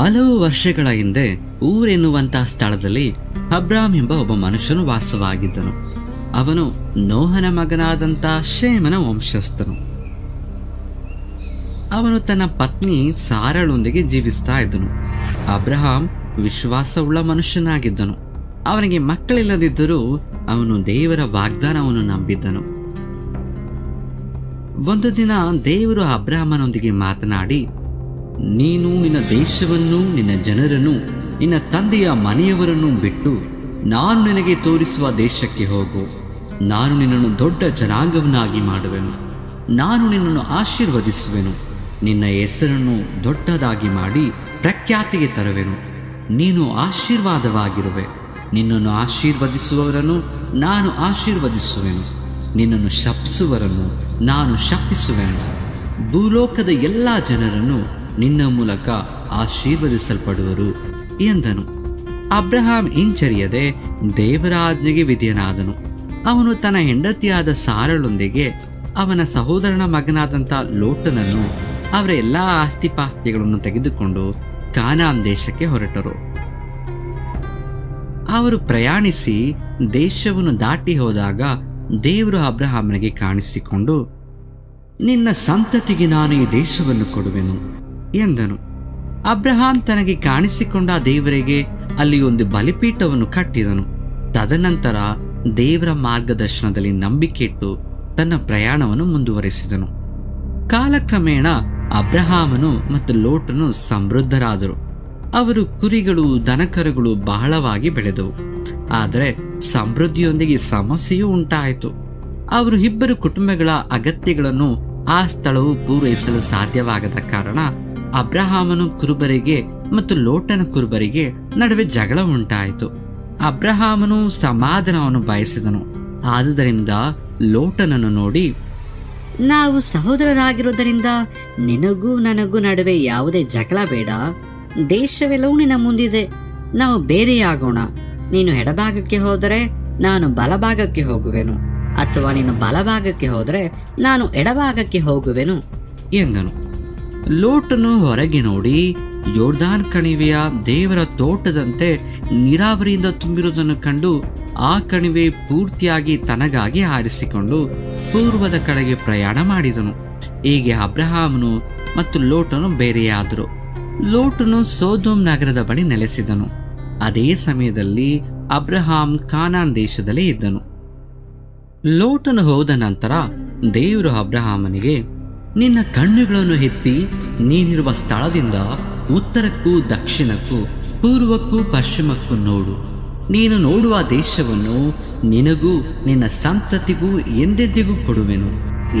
ಹಲವು ವರ್ಷಗಳ ಹಿಂದೆ ಊರೆನ್ನುವಂತಹ ಸ್ಥಳದಲ್ಲಿ ಅಬ್ರಾಮ್ ಎಂಬ ಒಬ್ಬ ಮನುಷ್ಯನು ವಾಸವಾಗಿದ್ದನು. ಅವನು ನೋಹನ ಮಗನಾದಂಥ ಶೇಮನ ವಂಶಸ್ಥನು. ಅವನು ತನ್ನ ಪತ್ನಿ ಸಾರಳೊಂದಿಗೆ ಜೀವಿಸ್ತಾ ಇದ್ದನು. ಅಬ್ರಹಾಂ ವಿಶ್ವಾಸವುಳ್ಳ ಮನುಷ್ಯನಾಗಿದ್ದನು. ಅವನಿಗೆ ಮಕ್ಕಳಿಲ್ಲದಿದ್ದರೂ ಅವನು ದೇವರ ವಾಗ್ದಾನವನ್ನು ನಂಬಿದ್ದನು. ಒಂದು ದಿನ ದೇವರು ಅಬ್ರಾಹ್ಮನೊಂದಿಗೆ ಮಾತನಾಡಿ ನೀನು ನಿನ್ನ ದೇಶವನ್ನು ನಿನ್ನ ಜನರನ್ನು, ನಿನ್ನ ತಂದೆಯ ಮನೆಯವರನ್ನು ಬಿಟ್ಟು ನಾನು ನಿನಗೆ ತೋರಿಸುವ ದೇಶಕ್ಕೆ ಹೋಗು. ನಾನು ನಿನ್ನನ್ನು ದೊಡ್ಡ ಜನಾಂಗವನ್ನಾಗಿ ಮಾಡುವೆನು. ನಾನು ನಿನ್ನನ್ನು ಆಶೀರ್ವದಿಸುವೆನು. ನಿನ್ನ ಹೆಸರನ್ನು ದೊಡ್ಡದಾಗಿ ಮಾಡಿ ಪ್ರಖ್ಯಾತಿಗೆ ತರುವೆನು. ನೀನು ಆಶೀರ್ವಾದವಾಗಿರುವೆ. ನಿನ್ನನ್ನು ಆಶೀರ್ವದಿಸುವವರನ್ನು ನಾನು ಆಶೀರ್ವದಿಸುವೆನು. ನಿನ್ನನ್ನು ಶಪಿಸುವರನ್ನು ನಾನು ಶಪಿಸುವೆನು. ಭೂಲೋಕದ ಎಲ್ಲ ಜನರನ್ನು ನಿನ್ನ ಮೂಲಕ ಆಶೀರ್ವದಿಸಲ್ಪಡುವರು ಎಂದನು. ಅಬ್ರಹಾಂ ಹಿಂಚರಿಯದೆ ದೇವರ ಆಜ್ಞೆಗೆ ವಿಧಿಯನಾದನು. ಅವನು ತನ್ನ ಹೆಂಡತಿಯಾದ ಸಾರಳೊಂದಿಗೆ ಅವನ ಸಹೋದರನ ಮಗನಾದಂಥ ಲೋಟನನ್ನು ಅವರ ಎಲ್ಲ ಆಸ್ತಿಪಾಸ್ತಿಗಳನ್ನು ತೆಗೆದುಕೊಂಡು ಕಾನಾನ್ ದೇಶಕ್ಕೆ ಹೊರಟರು. ಅವರು ಪ್ರಯಾಣಿಸಿ ದೇಶವನ್ನು ದಾಟಿ ಹೋದಾಗ ದೇವರು ಅಬ್ರಹಾಮನಿಗೆ ಕಾಣಿಸಿಕೊಂಡು, ನಿನ್ನ ಸಂತತಿಗೆ ನಾನು ಈ ದೇಶವನ್ನು ಕೊಡುವೆನು. ಎಂದನು. ಅಬ್ರಹಾಂ ತನಗೆ ಕಾಣಿಸಿಕೊಂಡ ದೇವರಿಗೆ ಅಲ್ಲಿ ಒಂದು ಬಲಿಪೀಠವನ್ನು ಕಟ್ಟಿದನು. ತದನಂತರ ದೇವರ ಮಾರ್ಗದರ್ಶನದಲ್ಲಿ ನಂಬಿಕೆ ಇಟ್ಟು ತನ್ನ ಪ್ರಯಾಣವನ್ನು ಮುಂದುವರೆಸಿದನು. ಕಾಲಕ್ರಮೇಣ ಅಬ್ರಹಾಮನು ಮತ್ತು ಲೋಟನು ಸಮೃದ್ಧರಾದರು. ಅವರು ಕುರಿಗಳು, ದನಕರುಗಳು ಬಹಳವಾಗಿ ಬೆಳೆದವು. ಆದರೆ ಸಮೃದ್ಧಿಯೊಂದಿಗೆ ಸಮಸ್ಯೆಯೂ ಉಂಟಾಯಿತು. ಅವರು ಇಬ್ಬರು ಕುಟುಂಬಗಳ ಅಗತ್ಯಗಳನ್ನು ಆ ಸ್ಥಳವು ಪೂರೈಸಲು ಸಾಧ್ಯವಾಗದ ಕಾರಣ ಅಬ್ರಹಾಮನು ಕುರುಬರಿಗೆ ಮತ್ತು ಲೋಟನ ಕುರುಬರಿಗೆ ನಡುವೆ ಜಗಳ ಉಂಟಾಯಿತು. ಅಬ್ರಹಾಮನು ಸಮಾಧಾನವನ್ನು ಬಯಸಿದನು. ಆದುದರಿಂದ ಲೋಟನನ್ನು ನೋಡಿ, ನಾವು ಸಹೋದರರಾಗಿರುವುದರಿಂದ ನಿನಗೂ ನನಗೂ ನಡುವೆ ಯಾವುದೇ ಜಗಳ ಬೇಡ. ದೇಶವೆಲ್ಲವೂ ನಿನ್ನ ಮುಂದಿದೆ. ನಾವು ಬೇರೆಯಾಗೋಣ. ನೀನು ಎಡಭಾಗಕ್ಕೆ ಹೋದರೆ ನಾನು ಬಲಭಾಗಕ್ಕೆ ಹೋಗುವೆನು. ಅಥವಾ ನೀನು ಬಲಭಾಗಕ್ಕೆ ಹೋದರೆ ನಾನು ಎಡಭಾಗಕ್ಕೆ ಹೋಗುವೆನು. ಎಂದನು. ಲೋಟನು ಹೊರಗೆ ನೋಡಿ, ಯೋರ್ದಾನ್ ಕಣಿವೆಯ ದೇವರ ತೋಟದಂತೆ ನೀರಾವರಿಯಿಂದ ತುಂಬಿರುವುದನ್ನು ಕಂಡು ಆ ಕಣಿವೆ ಪೂರ್ತಿಯಾಗಿ ತನಗಾಗಿ ಆರಿಸಿಕೊಂಡು ಪೂರ್ವದ ಕಡೆಗೆ ಪ್ರಯಾಣ ಮಾಡಿದನು. ಹೀಗೆ ಅಬ್ರಹಾಮನು ಮತ್ತು ಲೋಟನು ಬೇರೆಯಾದರು. ಲೋಟನು ಸೋದೋಮ್ ನಗರದ ಬಳಿ ನೆಲೆಸಿದನು. ಅದೇ ಸಮಯದಲ್ಲಿ ಅಬ್ರಹಾಂ ಕಾನಾನ್ ದೇಶದಲ್ಲಿ ಇದ್ದನು. ಲೋಟನು ಹೋದ ನಂತರ ದೇವರು ಅಬ್ರಹಾಮನಿಗೆ ನಿನ್ನ ಕಣ್ಣುಗಳನ್ನು ಎತ್ತಿ ನೀನಿರುವ ಸ್ಥಳದಿಂದ ಉತ್ತರಕ್ಕೂ ದಕ್ಷಿಣಕ್ಕೂ ಪೂರ್ವಕ್ಕೂ ಪಶ್ಚಿಮಕ್ಕೂ ನೋಡು. ನೀನು ನೋಡುವ ದೇಶವನ್ನು ನಿನಗೂ ನಿನ್ನ ಸಂತತಿಗೂ ಎಂದೆಂದಿಗೂ ಕೊಡುವೆನು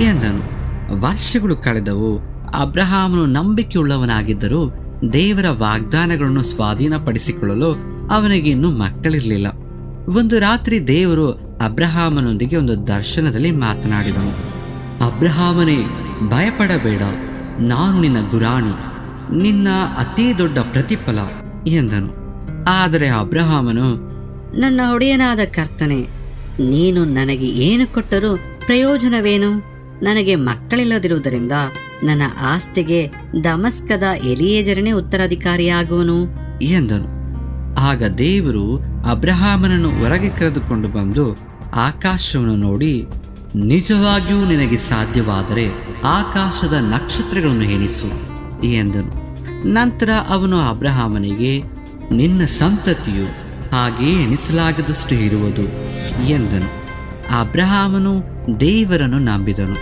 ಎಂದನು. ವರ್ಷಗಳು ಕಳೆದವು. ಅಬ್ರಹಾಮನು ನಂಬಿಕೆಯುಳ್ಳವನಾಗಿದ್ದರೂ ದೇವರ ವಾಗ್ದಾನಗಳನ್ನು ಸ್ವಾಧೀನಪಡಿಸಿಕೊಳ್ಳಲು ಅವನಿಗೆ ಇನ್ನೂ ಮಕ್ಕಳಿರಲಿಲ್ಲ. ಒಂದು ರಾತ್ರಿ ದೇವರು ಅಬ್ರಹಾಮನೊಂದಿಗೆ ಒಂದು ದರ್ಶನದಲ್ಲಿ ಮಾತನಾಡಿದನು. ಅಬ್ರಹಾಮನೇ ಭಯಪಡಬೇಡ. ನಾನು ನಿನ್ನ ಗುರಾಣಿ, ನಿನ್ನ ಅತಿ ದೊಡ್ಡ ಪ್ರತಿಫಲ ಎಂದನು. ಆದರೆ ಅಬ್ರಹಾಮನು, ನನ್ನ ಒಡೆಯನಾದ ಕರ್ತನೆ, ನೀನು ನನಗೆ ಏನು ಕೊಟ್ಟರೂ ಪ್ರಯೋಜನವೇನು? ನನಗೆ ಮಕ್ಕಳಿಲ್ಲದಿರುವುದರಿಂದ ನನ್ನ ಆಸ್ತಿಗೆ ದಮಸ್ಕದ ಎಲಿಯೇಜರನೇ ಉತ್ತರಾಧಿಕಾರಿಯಾಗುವನು ಎಂದನು. ಆಗ ದೇವರು ಅಬ್ರಹಾಮನನ್ನು ಹೊರಗೆ ಕರೆದುಕೊಂಡು ಬಂದು ಆಕಾಶವನ್ನು ನೋಡಿ, ನಿಜವಾಗಿಯೂ ನಿನಗೆ ಸಾಧ್ಯವಾದರೆ ಆಕಾಶದ ನಕ್ಷತ್ರಗಳನ್ನು ಎಣಿಸು. ಎಂದನು. ನಂತರ ಅವನು ಅಬ್ರಹಾಮನಿಗೆ, ನಿನ್ನ ಸಂತತಿಯು ಹಾಗೆಯೇ ಎಣಿಸಲಾಗದಷ್ಟು ಇರುವುದು ಎಂದನು. ಅಬ್ರಹಾಮನು ದೇವರನ್ನು ನಂಬಿದನು.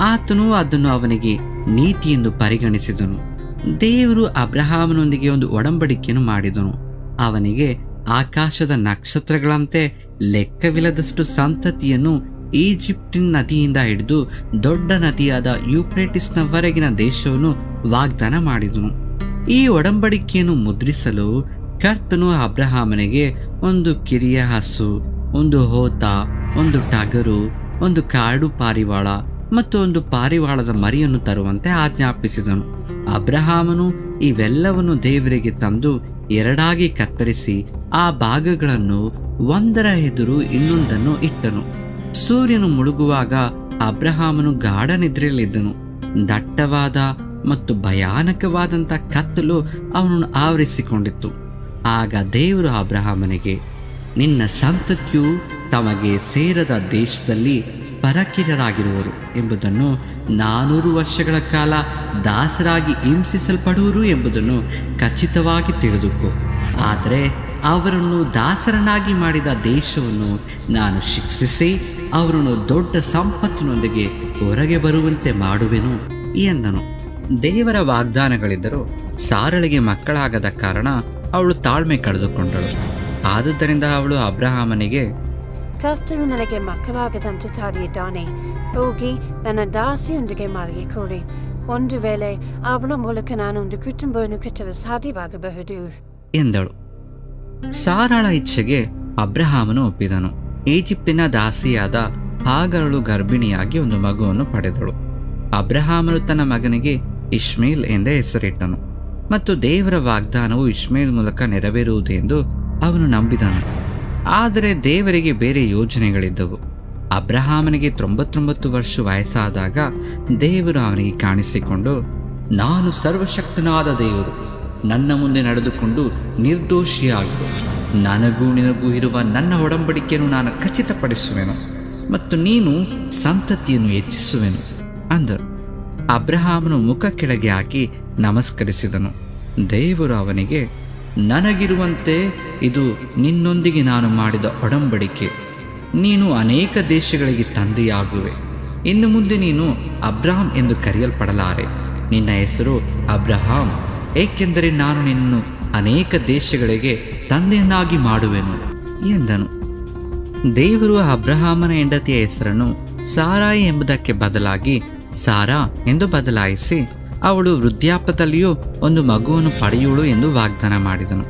ಆತನು ಅದನ್ನು ಅವನಿಗೆ ನೀತಿ ಎಂದು ಪರಿಗಣಿಸಿದನು. ದೇವರು ಅಬ್ರಹಾಮನೊಂದಿಗೆ ಒಂದು ಒಡಂಬಡಿಕೆಯನ್ನು ಮಾಡಿದನು. ಅವನಿಗೆ ಆಕಾಶದ ನಕ್ಷತ್ರಗಳಂತೆ ಲೆಕ್ಕವಿಲ್ಲದಷ್ಟು ಸಂತತಿಯನ್ನು ಈಜಿಪ್ಟಿನ ನದಿಯಿಂದ ಹಿಡಿದು ದೊಡ್ಡ ನದಿಯಾದ ಯೂಪ್ರೇಟಿಸ್ನವರೆಗಿನ ದೇಶವನ್ನು ವಾಗ್ದಾನ ಮಾಡಿದನು. ಈ ಒಡಂಬಡಿಕೆಯನ್ನು ಮುದ್ರಿಸಲು ಕರ್ತನು ಅಬ್ರಹಾಮನಿಗೆ ಒಂದು ಕಿರಿಯ ಹಸು, ಒಂದು ಹೋತ, ಒಂದು ಟಗರು, ಒಂದು ಕಾಡು ಪಾರಿವಾಳ ಮತ್ತು ಒಂದು ಪಾರಿವಾಳದ ಮರಿಯನ್ನು ತರುವಂತೆ ಆಜ್ಞಾಪಿಸಿದನು. ಅಬ್ರಹಾಮನು ಇವೆಲ್ಲವನ್ನು ದೇವರಿಗೆ ತಂದು ಎರಡಾಗಿ ಕತ್ತರಿಸಿ ಆ ಭಾಗಗಳನ್ನು ಒಂದರ ಎದುರು ಇನ್ನೊಂದನ್ನು ಇಟ್ಟನು. ಸೂರ್ಯನು ಮುಳುಗುವಾಗ ಅಬ್ರಹಾಮನು ಗಾಢ ನಿದ್ರೆಯಲ್ಲಿದ್ದನು ದಟ್ಟವಾದ ಮತ್ತು ಭಯಾನಕವಾದಂಥ ಕತ್ತಲು ಅವನನ್ನು ಆವರಿಸಿಕೊಂಡಿತ್ತು. ಆಗ ದೇವರು ಅಬ್ರಹಾಮನಿಗೆ, ನಿನ್ನ ಸಂತತಿಯು ತಮಗೆ ಸೇರದ ದೇಶದಲ್ಲಿ ಪರಕಿರರಾಗಿರುವರು ಎಂಬುದನ್ನು ನಾನೂರು ವರ್ಷಗಳ ಕಾಲ ದಾಸರಾಗಿ ಹಿಂಸಿಸಲ್ಪಡುವರು ಎಂಬುದನ್ನು ಖಚಿತವಾಗಿ ತಿಳಿದುಕೋ. ಆದರೆ ಅವರನ್ನು ದಾಸರನ್ನಾಗಿ ಮಾಡಿದ ದೇಶವನ್ನು ನಾನು ಶಿಕ್ಷಿಸಿ ಅವರನ್ನು ದೊಡ್ಡ ಸಂಪತ್ತಿನೊಂದಿಗೆ ಹೊರಗೆ ಬರುವಂತೆ ಮಾಡುವೆನು ಎಂದನು. ದೇವರ ವಾಗ್ದಾನಗಳಿದ್ದರೂ ಸಾರಳಿಗೆ ಮಕ್ಕಳಾಗದ ಕಾರಣ ಅವಳು ತಾಳ್ಮೆ ಕಳೆದುಕೊಂಡಳು. ಆದುದರಿಂದ ಅವಳು ಅಬ್ರಹಾಮನಿಗೆ ಕರ್ತನು ನನಗೆ ಮಕ್ಕಳಾಗದಂತೆ ತಾಡಿದ್ದಾನೆ ಹೋಗಿ ನನ್ನ ದಾಸಿಯೊಂದಿಗೆ ಮಲಗಿಕೊಳ್ಳಿ ಒಂದು ವೇಳೆ ಅವಳ ಮೂಲಕ ನಾನು ಒಂದು ಕುಟುಂಬವನ್ನು ಕಟ್ಟಲು ಸಾಧ್ಯವಾಗಬಹುದು. ಎಂದಳು. ಸಾರಾಳ ಇಚ್ಛೆಗೆ ಅಬ್ರಹಾಮನು ಒಪ್ಪಿದನು. ಈಜಿಪ್ಟಿನ ದಾಸಿಯಾದ ಹಾಗರಳು ಗರ್ಭಿಣಿಯಾಗಿ ಒಂದು ಮಗುವನ್ನು ಪಡೆದಳು. ಅಬ್ರಹಾಮನು ತನ್ನ ಮಗನಿಗೆ ಇಶ್ಮೇಲ್ ಎಂದೇ ಹೆಸರಿಟ್ಟನು. ಮತ್ತು ದೇವರ ವಾಗ್ದಾನವು ಇಶ್ಮೇಲ್ ಮೂಲಕ ನೆರವೇರುವುದೆಂದು ಅವನು ನಂಬಿದನು. ಆದರೆ ದೇವರಿಗೆ ಬೇರೆ ಯೋಜನೆಗಳಿದ್ದವು. ಅಬ್ರಹಾಮನಿಗೆ ತೊಂಬತ್ತೊಂಬತ್ತು ವರ್ಷ ವಯಸ್ಸಾದಾಗ ದೇವರು ಅವನಿಗೆ ಕಾಣಿಸಿಕೊಂಡು, ನಾನು ಸರ್ವಶಕ್ತನಾದ ದೇವರು ನನ್ನ ಮುಂದೆ ನಡೆದುಕೊಂಡು ನಿರ್ದೋಷಿಯಾಗು. ನನಗೂ ನಿನಗೂ ಇರುವ ನನ್ನ ಒಡಂಬಡಿಕೆಯನ್ನು ನಾನು ಖಚಿತಪಡಿಸುವೆನು ಮತ್ತು ನೀನು ಸಂತತಿಯನ್ನು ಹೆಚ್ಚಿಸುವೆನು ಅಂದರು. ಅಬ್ರಹಾಮನು ಮುಖ ಕೆಳಗೆ ಹಾಕಿ ನಮಸ್ಕರಿಸಿದನು. ದೇವರು ಅವನಿಗೆ, ನನಗಿರುವಂತೆ ಇದು ನಿನ್ನೊಂದಿಗೆ ನಾನು ಮಾಡಿದ ಒಡಂಬಡಿಕೆ. ನೀನು ಅನೇಕ ದೇಶಗಳಿಗೆ ತಂದೆಯಾಗುವೆ. ಇನ್ನು ಮುಂದೆ ನೀನು ಅಬ್ರಹಾಂ ಎಂದು ಕರೆಯಲ್ಪಡಲಾರೆ. ನಿನ್ನ ಹೆಸರು ಅಬ್ರಹಾಂ. ಏಕೆಂದರೆ ನಾನು ನಿನ್ನನ್ನು ಅನೇಕ ದೇಶಗಳಿಗೆ ತಂದೆಯನ್ನಾಗಿ ಮಾಡುವೆನು ಎಂದನು. ದೇವರು ಅಬ್ರಹಾಮನ ಹೆಂಡತಿಯ ಹೆಸರನ್ನು ಸಾರಾಯಿ ಎಂಬುದಕ್ಕೆ ಬದಲಾಗಿ ಸಾರಾ ಎಂದು ಬದಲಾಯಿಸಿ ಅವಳು ವೃದ್ಧಾಪದಲ್ಲಿಯೂ ಒಂದು ಮಗುವನ್ನು ಪಡೆಯುವಳು ಎಂದು ವಾಗ್ದಾನ ಮಾಡಿದನು.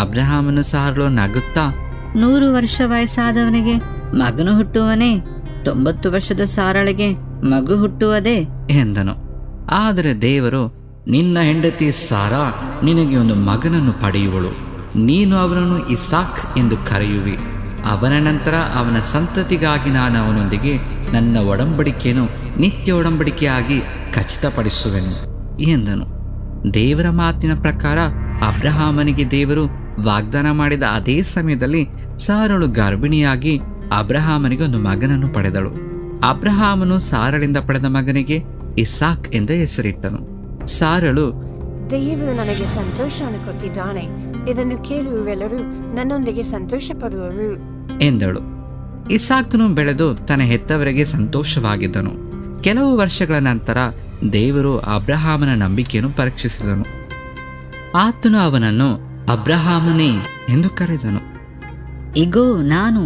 ಅಬ್ರಹಾಮನು ಸಾರಳು ನಗುತ್ತಾ ನೂರು ವರ್ಷ ವಯಸ್ಸಾದವನಿಗೆ ಮಗನು ಹುಟ್ಟುವನೇ ತೊಂಬತ್ತು ವರ್ಷದ ಸಾರಳಿಗೆ ಮಗು ಹುಟ್ಟುವುದೇ ಎಂದನು. ಆದರೆ ದೇವರು ನಿನ್ನ ಹೆಂಡತಿ ಸಾರಾ ನಿನಗೆ ಒಂದು ಮಗನನ್ನು ಪಡೆಯುವಳು. ನೀನು ಅವನನ್ನು ಇಸಾಕ್ ಎಂದು ಕರೆಯುವಿ. ಅವನ ನಂತರ ಅವನ ಸಂತತಿಗಾಗಿ ನಾನು ಅವನೊಂದಿಗೆ ನನ್ನ ಒಡಂಬಡಿಕೆಯನ್ನು ನಿತ್ಯ ಒಡಂಬಡಿಕೆಯಾಗಿ ಖಚಿತಪಡಿಸುವೆನು ಎಂದನು. ದೇವರ ಮಾತಿನ ಪ್ರಕಾರ ಅಬ್ರಹಾಮನಿಗೆ ದೇವರು ವಾಗ್ದಾನ ಮಾಡಿದ ಅದೇ ಸಮಯದಲ್ಲಿ ಸಾರಳು ಗರ್ಭಿಣಿಯಾಗಿ ಅಬ್ರಹಾಮನಿಗೆ ಒಂದು ಮಗನನ್ನು ಪಡೆದಳು. ಅಬ್ರಹಾಮನು ಸಾರಳಿಂದ ಪಡೆದ ಮಗನಿಗೆ ಇಸಾಕ್ ಎಂದು ಹೆಸರಿಟ್ಟನು. ಸಾರಳು. ದೇವರು ನನಗೆ ಸಂತೋಷವನ್ನು ಕೊಟ್ಟಿದ್ದಾನೆ ಇದನ್ನು ಕೇಳುವರೆಲ್ಲರೂ ನನ್ನೊಂದಿಗೆ ಸಂತೋಷ ಪಡುವರು ಎಂದಳು. ಇಸಾಕ್ನು ಬೆಳೆದು ತನ್ನ ಹೆತ್ತವರಿಗೆ ಸಂತೋಷವಾಗಿದ್ದನು. ಕೆಲವು ವರ್ಷಗಳ ನಂತರ ದೇವರು ಅಬ್ರಹಾಮನ ನಂಬಿಕೆಯನ್ನು ಪರೀಕ್ಷಿಸಿದನು. ಆತನು ಅವನನ್ನು ಅಬ್ರಹಾಮನೇ ಎಂದು ಕರೆದನು. ಇಗೋ ನಾನು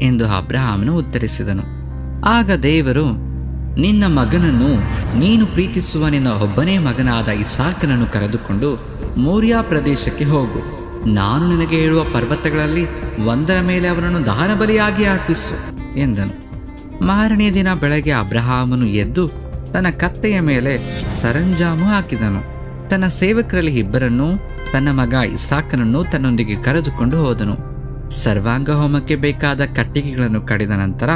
ಎಂದು ಅಬ್ರಹಾಮನು ಉತ್ತರಿಸಿದನು. ಆಗ ದೇವರು ನಿನ್ನ ಮಗನನ್ನು ನೀನು ಪ್ರೀತಿಸುವ ನಿನ್ನ ಒಬ್ಬನೇ ಮಗನಾದ ಇಸಾಕನನ್ನು ಕರೆದುಕೊಂಡು ಮೋರ್ಯಾ ಪ್ರದೇಶಕ್ಕೆ ಹೋಗು. ನಾನು ನಿನಗೆ ಹೇಳುವ ಪರ್ವತಗಳಲ್ಲಿ ಒಂದರ ಮೇಲೆ ಅವನನ್ನು ದಾನ ಬಲಿಯಾಗಿ ಅರ್ಪಿಸು ಎಂದನು. ಮಾರನೆಯ ದಿನ ಬೆಳಗ್ಗೆ ಅಬ್ರಹಾಮನು ಎದ್ದು ತನ್ನ ಕತ್ತೆಯ ಮೇಲೆ ಸರಂಜಾಮು ಹಾಕಿದನು. ತನ್ನ ಸೇವಕರಲ್ಲಿ ಇಬ್ಬರನ್ನು ತನ್ನ ಮಗ ಇಸಾಕನನ್ನು ತನ್ನೊಂದಿಗೆ ಕರೆದುಕೊಂಡು ಹೋದನು. ಸರ್ವಾಂಗ ಹೋಮಕ್ಕೆ ಬೇಕಾದ ಕಟ್ಟಿಗೆಗಳನ್ನು ಕಡಿದ ನಂತರ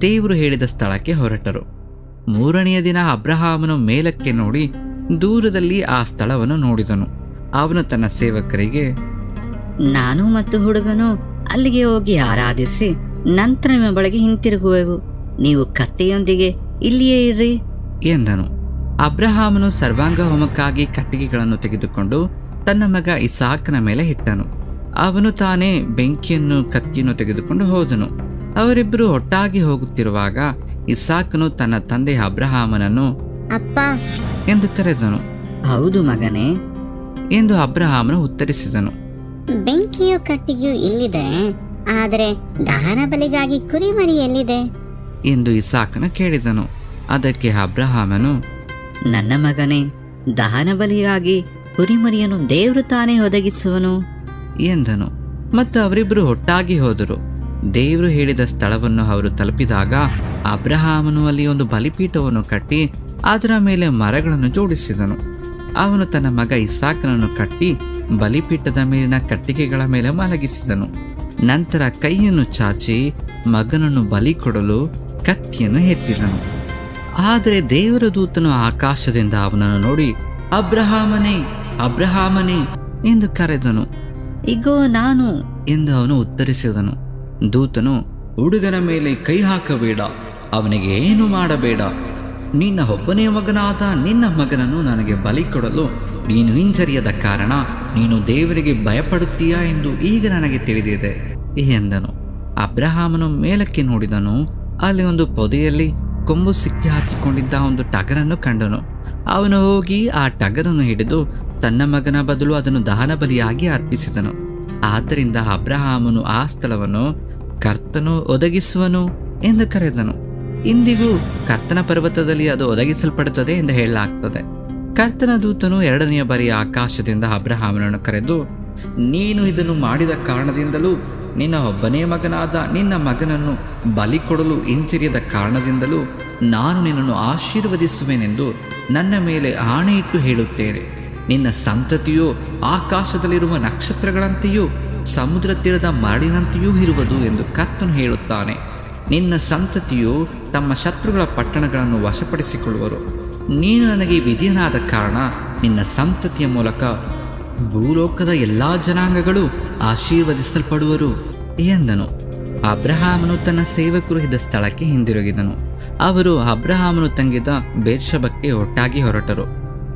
ದೇವರು ಹೇಳಿದ ಸ್ಥಳಕ್ಕೆ ಹೊರಟರು. ಮೂರನೆಯ ದಿನ ಅಬ್ರಹಾಮನು ಮೇಲಕ್ಕೆ ನೋಡಿ ದೂರದಲ್ಲಿ ಆ ಸ್ಥಳವನ್ನು ನೋಡಿದನು. ಅವನು ತನ್ನ ಸೇವಕರಿಗೆ ನಾನು ಮತ್ತು ಹುಡುಗನು ಅಲ್ಲಿಗೆ ಹೋಗಿ ಆರಾಧಿಸಿ ನಂತರ ನಿಮ್ಮ ಬಳಿಗೆ ಹಿಂತಿರುಗುವೆವು. ನೀವು ಕತ್ತೆಯೊಂದಿಗೆ ಇಲ್ಲಿಯೇ ಇರ್ರಿ ಎಂದನು. ಅಬ್ರಹಾಮನು ಸರ್ವಾಂಗ ಹೋಮಕ್ಕಾಗಿ ಕಟ್ಟಿಗೆಗಳನ್ನು ತೆಗೆದುಕೊಂಡು ತನ್ನ ಮಗ ಇಸಾಕನ ಮೇಲೆ ಇಟ್ಟನು. ಅವನು ತಾನೇ ಬೆಂಕಿಯನ್ನು ಕತ್ತಿಯನ್ನು ತೆಗೆದುಕೊಂಡು ಹೋದನು. ಅವರಿಬ್ಬರು ಒಟ್ಟಾಗಿ ಹೋಗುತ್ತಿರುವಾಗ ಇಸಾಕನು ತನ್ನ ತಂದೆ ಅಬ್ರಹಾಮನನ್ನು ಅಪ್ಪ. ಎಂದು ಕರೆದನು. ಹೌದು ಮಗನೇ. ಎಂದು ಅಬ್ರಹಾಮನು ಉತ್ತರಿಸಿದನು. ಬೆಂಕಿಯು ಕಟ್ಟಿಗೆಯು ಇಲ್ಲಿದೆ ಆದರೆ ದಹನ ಬಲಿಗಾಗಿ ಕುರಿಮರಿ ಎಲ್ಲಿದೆ? ಎಂದು ಇಸಾಕನು ಕೇಳಿದನು. ಅದಕ್ಕೆ ಅಬ್ರಹಾಮನು ನನ್ನ ಮಗನೇ ದಾನ ಬಲಿಗಾಗಿ ಕುರಿಮರಿಯನ್ನು ದೇವರು ತಾನೇ ಒದಗಿಸುವನು? ಎಂದನು. ಮತ್ತು ಅವರಿಬ್ಬರು ಒಟ್ಟಾಗಿ ಹೋದರು. ದೇವರು ಹೇಳಿದ ಸ್ಥಳವನ್ನು ಅವರು ತಲುಪಿದಾಗ ಅಬ್ರಹಾಮನು ಅಲ್ಲಿ ಒಂದು ಬಲಿಪೀಠವನ್ನು ಕಟ್ಟಿ ಅದರ ಮೇಲೆ ಮರಗಳನ್ನು ಜೋಡಿಸಿದನು. ಅವನು ತನ್ನ ಮಗ ಇಸಾಕನನ್ನು ಕಟ್ಟಿ ಬಲಿಪೀಠದ ಮೇಲಿನ ಕಟ್ಟಿಗೆಗಳ ಮೇಲೆ ಮಲಗಿಸಿದನು. ನಂತರ ಕೈಯನ್ನು ಚಾಚಿ ಮಗನನ್ನು ಬಲಿ ಕೊಡಲು ಕತ್ತಿಯನ್ನು ಎತ್ತಿದನು. ಆದರೆ ದೇವರ ದೂತನು ಆಕಾಶದಿಂದ ಅವನನ್ನು ನೋಡಿ ಅಬ್ರಹಾಮನೇ ಅಬ್ರಹಾಮನೇ ಎಂದು ಕರೆದನು. ಇಗೋ ನಾನು ಎಂದು ಅವನು ಉತ್ತರಿಸಿದನು. ದೂತನು ಹುಡುಗನ ಮೇಲೆ ಕೈ ಹಾಕಬೇಡ, ಅವನಿಗೆ ಏನು ಮಾಡಬೇಡ. ನಿನ್ನ ಒಬ್ಬನೇ ಮಗನಾದ ನಿನ್ನ ಮಗನನ್ನು ನನಗೆ ಬಲಿ ಕೊಡಲು ನೀನು ಹಿಂಜರಿಯದ ಕಾರಣ ನೀನು ದೇವರಿಗೆ ಭಯಪಡುತ್ತೀಯಾ ಎಂದು ಈಗ ನನಗೆ ತಿಳಿದಿದೆ, ಎಂದನು. ಅಬ್ರಹಾಮನು ಮೇಲಕ್ಕೆ ನೋಡಿದನು, ಅಲ್ಲಿ ಒಂದು ಪೊದೆಯಲ್ಲಿ ಕೊಂಬು ಸಿಕ್ಕಿ ಹಾಕಿಕೊಂಡಿದ್ದ ಒಂದು ಟಗರನ್ನು ಕಂಡನು. ಅವನು ಹೋಗಿ ಆ ಟಗರನ್ನು ಹಿಡಿದು ತನ್ನ ಮಗನ ಬದಲು ಅದನ್ನು ದಹನ ಬಲಿಯಾಗಿ ಅರ್ಪಿಸಿದನು. ಆದ್ದರಿಂದ ಅಬ್ರಹಾಮನು ಆ ಸ್ಥಳವನ್ನು ಕರ್ತನು ಒದಗಿಸುವನು ಎಂದು ಕರೆದನು. ಇಂದಿಗೂ ಕರ್ತನ ಪರ್ವತದಲ್ಲಿ ಅದು ಒದಗಿಸಲ್ಪಡುತ್ತದೆ ಎಂದು ಹೇಳಲಾಗ್ತದೆ. ಕರ್ತನ ದೂತನು ಎರಡನೆಯ ಬಾರಿ ಆಕಾಶದಿಂದ ಅಬ್ರಹಾಮನನ್ನು ಕರೆದು, ನೀನು ಇದನ್ನು ಮಾಡಿದ ಕಾರಣದಿಂದಲೂ ನಿನ್ನ ಒಬ್ಬನೇ ಮಗನಾದ ನಿನ್ನ ಮಗನನ್ನು ಬಲಿ ಕೊಡಲು ಹಿಂತಿರಿಯದ ಕಾರಣದಿಂದಲೂ ನಾನು ನಿನ್ನನ್ನು ಆಶೀರ್ವದಿಸುವೆನೆಂದು ನನ್ನ ಮೇಲೆ ಆಣೆಯಿಟ್ಟು ಹೇಳುತ್ತೇನೆ. ನಿನ್ನ ಸಂತತಿಯು ಆಕಾಶದಲ್ಲಿರುವ ನಕ್ಷತ್ರಗಳಂತೆಯೂ ಸಮುದ್ರ ತೀರದ ಮರಳಿನಂತೆಯೂ ಇರುವುದು ಎಂದು ಕರ್ತನು ಹೇಳುತ್ತಾನೆ. ನಿನ್ನ ಸಂತತಿಯು ತಮ್ಮ ಶತ್ರುಗಳ ಪಟ್ಟಣಗಳನ್ನು ವಶಪಡಿಸಿಕೊಳ್ಳುವರು. ನೀನು ನನಗೆ ವಿಧಿಯನಾದ ಕಾರಣ ನಿನ್ನ ಸಂತತಿಯ ಮೂಲಕ ಭೂಲೋಕದ ಎಲ್ಲ ಜನಾಂಗಗಳು ಆಶೀರ್ವದಿಸಲ್ಪಡುವರು ಎಂದನು. ಅಬ್ರಹಾಮನು ತನ್ನ ಸೇವಕರು ಇದ್ದ ಸ್ಥಳಕ್ಕೆ ಹಿಂದಿರುಗಿದನು. ಅವರು ಅಬ್ರಹಾಮನು ತಂಗಿದ ಬೇರ್ಷಬಕ್ಕೆ ಒಟ್ಟಾಗಿ ಹೊರಟರು.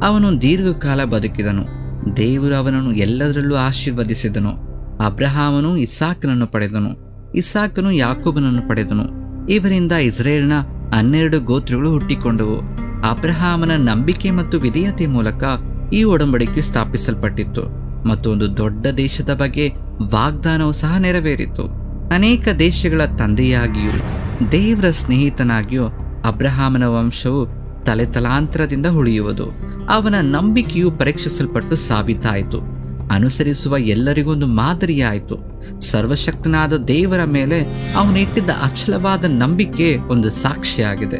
ಅವನು ದೀರ್ಘಕಾಲ ಬದುಕಿದನು. ದೇವರು ಅವನನ್ನು ಎಲ್ಲದರಲ್ಲೂ ಆಶೀರ್ವದಿಸಿದನು. ಅಬ್ರಹಾಮನು ಇಸಾಕನನ್ನು ಪಡೆದನು. ಇಸಾಕನು ಯಾಕೋಬನನ್ನು ಪಡೆದನು. ಇವರಿಂದ ಇಸ್ರೇಲ್ನ ಹನ್ನೆರಡು ಗೋತ್ರಗಳು ಹುಟ್ಟಿಕೊಂಡವು. ಅಬ್ರಹಾಮನ ನಂಬಿಕೆ ಮತ್ತು ವಿಧೇಯತೆ ಮೂಲಕ ಈ ಒಡಂಬಡಿಕೆ ಸ್ಥಾಪಿಸಲ್ಪಟ್ಟಿತ್ತು ಮತ್ತು ಒಂದು ದೊಡ್ಡ ದೇಶದ ಬಗ್ಗೆ ವಾಗ್ದಾನವು ಸಹ ನೆರವೇರಿತು. ಅನೇಕ ದೇಶಗಳ ತಂದೆಯಾಗಿಯೂ ದೇವರ ಸ್ನೇಹಿತನಾಗಿಯೂ ಅಬ್ರಹಾಮನ ವಂಶವು ತಲೆತಲಾಂತರದಿಂದ ಉಳಿಯುವುದು. ಅವನ ನಂಬಿಕೆಯು ಪರೀಕ್ಷಿಸಲ್ಪಟ್ಟು ಸಾಬೀತಾಯಿತು. ಅನುಸರಿಸುವ ಎಲ್ಲರಿಗೊಂದು ಮಾದರಿಯಾಯಿತು. ಸರ್ವಶಕ್ತನಾದ ದೇವರ ಮೇಲೆ ಅವನಿಟ್ಟಿದ್ದ ಅಚಲವಾದ ನಂಬಿಕೆ ಒಂದು ಸಾಕ್ಷಿಯಾಗಿದೆ.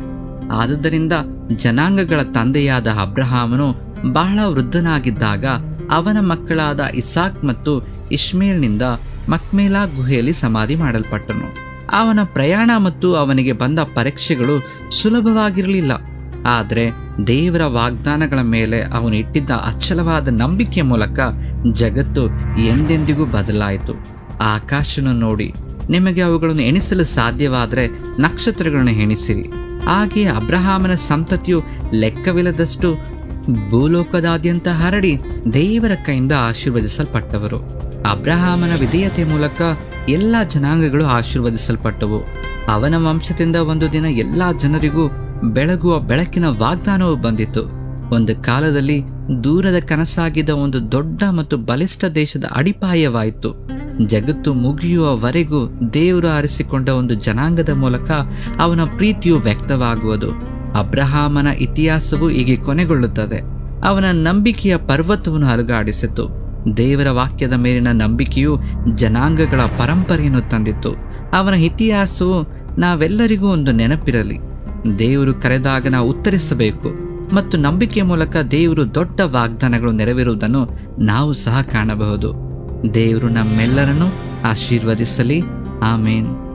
ಆದುದರಿಂದ ಜನಾಂಗಗಳ ತಂದೆಯಾದ ಅಬ್ರಹಾಮನು ಬಹಳ ವೃದ್ಧನಾಗಿದ್ದಾಗ ಅವನ ಮಕ್ಕಳಾದ ಇಸಾಕ್ ಮತ್ತು ಇಶ್ಮೇಲ್ನಿಂದ ಮಕ್ಮೇಲಾ ಗುಹೆಯಲ್ಲಿ ಸಮಾಧಿ ಮಾಡಲ್ಪಟ್ಟನು. ಅವನ ಪ್ರಯಾಣ ಮತ್ತು ಅವನಿಗೆ ಬಂದ ಪರೀಕ್ಷೆಗಳು ಸುಲಭವಾಗಿರಲಿಲ್ಲ. ಆದರೆ ದೇವರ ವಾಗ್ದಾನಗಳ ಮೇಲೆ ಅವನು ಇಟ್ಟಿದ್ದ ಅಚ್ಚಲವಾದ ನಂಬಿಕೆ ಮೂಲಕ ಜಗತ್ತು ಎಂದೆಂದಿಗೂ ಬದಲಾಯಿತು. ಆಕಾಶನ ನೋಡಿ ನಿಮಗೆ ಅವುಗಳನ್ನು ಎಣಿಸಲು ಸಾಧ್ಯವಾದರೆ ನಕ್ಷತ್ರಗಳನ್ನು ಎಣಿಸಿರಿ. ಹಾಗೆಯೇ ಅಬ್ರಹಾಮನ ಸಂತತಿಯು ಲೆಕ್ಕವಿಲ್ಲದಷ್ಟು ಭೂಲೋಕದಾದ್ಯಂತ ಹರಡಿ ದೇವರ ಕೈಯಿಂದ ಆಶೀರ್ವದಿಸಲ್ಪಟ್ಟವರು. ಅಬ್ರಹಾಮನ ವಿಧೇಯತೆ ಮೂಲಕ ಎಲ್ಲ ಜನಾಂಗಗಳು ಆಶೀರ್ವದಿಸಲ್ಪಟ್ಟವು. ಅವನ ವಂಶದಿಂದ ಒಂದು ದಿನ ಎಲ್ಲ ಜನರಿಗೂ ಬೆಳಗುವ ಬೆಳಕಿನ ವಾಗ್ದಾನವು ಬಂದಿತು ಒಂದು ಕಾಲದಲ್ಲಿ ದೂರದ ಕನಸಾಗಿದ್ದ ಒಂದು ದೊಡ್ಡ ಮತ್ತು ಬಲಿಷ್ಠ ದೇಶದ ಅಡಿಪಾಯವಾಯಿತು. ಜಗತ್ತು ಮುಗಿಯುವವರೆಗೂ ದೇವರು ಆರಿಸಿಕೊಂಡ ಒಂದು ಜನಾಂಗದ ಮೂಲಕ ಅವನ ಪ್ರೀತಿಯು ವ್ಯಕ್ತವಾಗುವುದು. ಅಬ್ರಹಾಮನ ಇತಿಹಾಸವು ಹೀಗೆ ಕೊನೆಗೊಳ್ಳುತ್ತದೆ. ಅವನ ನಂಬಿಕೆಯ ಪರ್ವತವನ್ನು ಅಲುಗಾಡಿಸಿತು ದೇವರ ವಾಕ್ಯದ ಮೇಲಿನ ನಂಬಿಕೆಯು ಜನಾಂಗಗಳ ಪರಂಪರೆಯನ್ನು ತಂದಿತ್ತು. ಅವನ ಇತಿಹಾಸವು ನಾವೆಲ್ಲರಿಗೂ ಒಂದು ನೆನಪಿರಲಿ. ದೇವರು ಕರೆದಾಗ ನಾವು ಉತ್ತರಿಸಬೇಕು ಮತ್ತು ನಂಬಿಕೆ ಮೂಲಕ ದೇವರು ದೊಡ್ಡ ವಾಗ್ದಾನಗಳು ನೆರವೇರುವುದನ್ನು ನಾವು ಸಹ ಕಾಣಬಹುದು. ದೇವರು ನಮ್ಮೆಲ್ಲರನ್ನು ಆಶೀರ್ವದಿಸಲಿ. ಆಮೇನ್.